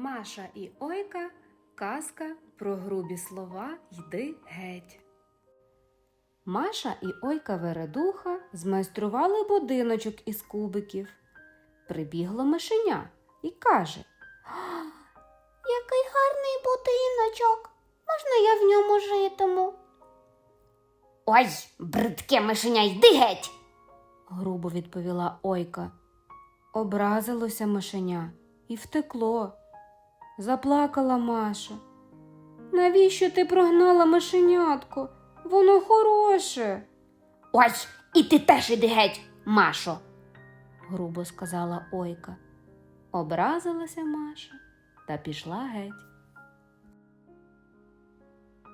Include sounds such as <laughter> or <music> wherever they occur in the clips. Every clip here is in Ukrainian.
Маша і Ойка казка про грубі слова Йди геть. Маша і Ойка Вередуха змайстрували будиночок із кубиків. Прибігло мишеня і каже Який гарний будиночок. Можна я в ньому житиму? Ой, бридке мишеня, йди геть. грубо відповіла Ойка. Образилося мишеня і втекло. Заплакала Маша. Навіщо ти прогнала мишенятко? Воно хороше, Ой, і ти теж іди геть, Машо. грубо сказала Ойка. Образилася Маша та пішла геть.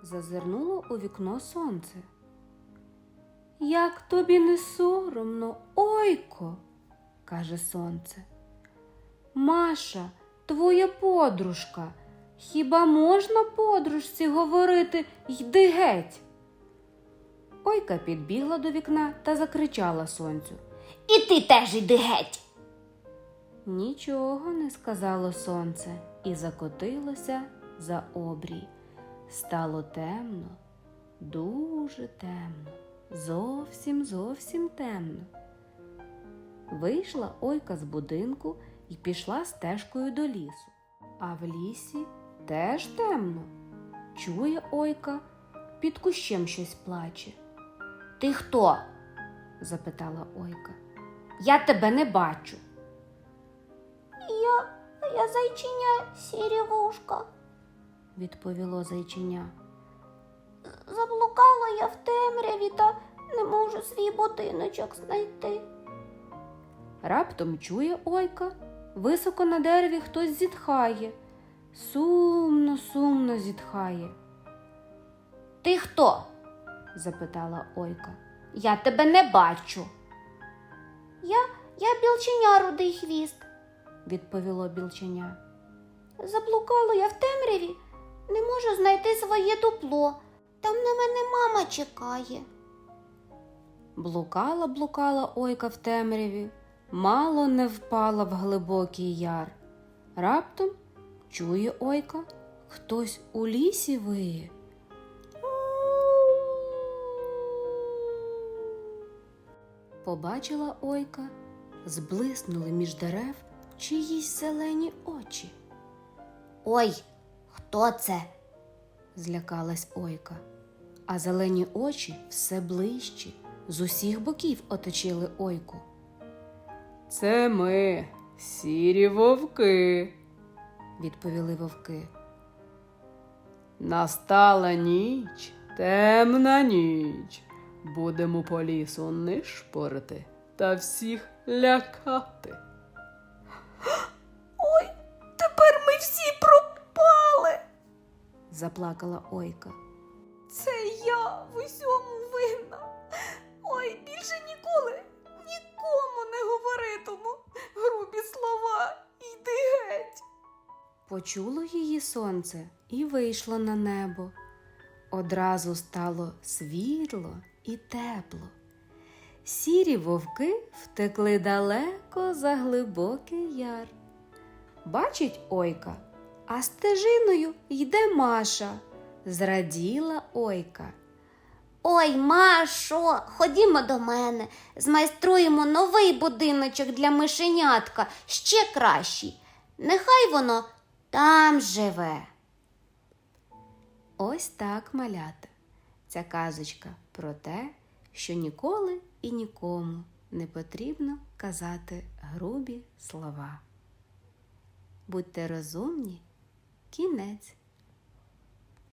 Зазирнуло у вікно сонце. Як тобі не соромно, ойко, каже сонце. Маша, твоя подружка. Хіба можна подружці говорити йди геть? Ойка підбігла до вікна та закричала сонцю. І ти теж іди геть. Нічого не сказало сонце і закотилося за обрій. Стало темно, дуже темно, зовсім зовсім темно. Вийшла ойка з будинку і пішла стежкою до лісу. А в лісі теж темно. Чує ойка, під кущем щось плаче. Ти хто? запитала ойка. Я тебе не бачу. Я, я зайчиня сірі вушка. відповіло зайчиня. Заблукала я в темряві та не можу свій будиночок знайти. Раптом чує ойка, високо на дереві хтось зітхає. Сумно, сумно зітхає, Ти хто? запитала ойка. Я тебе не бачу. Я, я білченя рудий хвіст. відповіло білченя. Заблукала я в темряві, не можу знайти своє дупло. Там на мене мама чекає. Блукала, блукала ойка в темряві, мало не впала в глибокий яр. Раптом чує ойка, хтось у лісі виє. Побачила ойка, зблиснули між дерев чиїсь зелені очі. Ой, хто це? Злякалась ойка, а зелені очі все ближчі, з усіх боків оточили ойку. Це ми, сірі вовки, відповіли вовки. Настала ніч, темна ніч. Будемо по лісу нишпорити та всіх лякати. <gasps> Ой, тепер ми всі пропали. Заплакала ойка. Почуло її сонце і вийшло на небо. Одразу стало світло і тепло. Сірі вовки втекли далеко за глибокий яр. Бачить ойка, а стежиною йде Маша. Зраділа ойка. Ой, Машо, ходімо до мене, змайструємо новий будиночок для мишенятка, ще кращий. Нехай воно там живе. Ось так малята. Ця казочка про те, що ніколи і нікому не потрібно казати грубі слова. Будьте розумні, кінець.